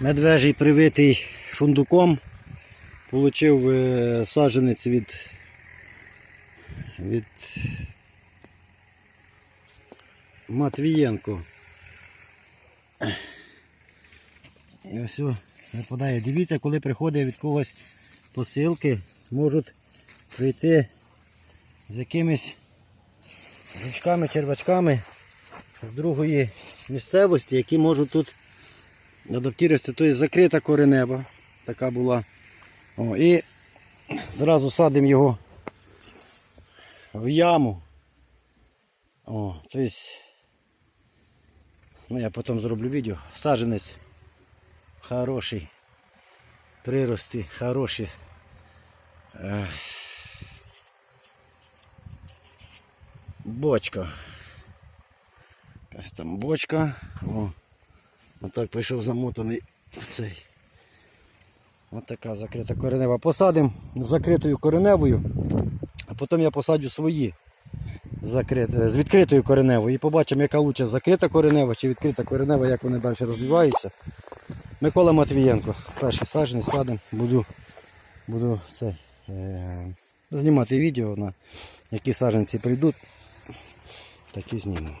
Медвежий привитий фундуком. Получив е, саджанець від, від Матвієнко. І ось випадає. Дивіться, коли приходить від когось посилки, можуть прийти з якимись жучками, червачками з другої місцевості, які можуть тут адаптуватися. Тобто закрита коренева така була. О, і зразу садимо його в яму. О, тобто, ну я потім зроблю відео. Саджанець хороший. Прирости хороші. Е, Бочка. Якась там бочка. О. Отак прийшов замотаний цей. Ось така закрита коренева. Посадимо закритою кореневою, а потім я посадю свої закрит... з відкритою кореневою і побачимо, яка лучше закрита коренева чи відкрита коренева, як вони далі розвиваються. Микола Матвієнко, перший саджанець садимо, буду, буду це, е... знімати відео, на які саджанці прийдуть, такі знімемо.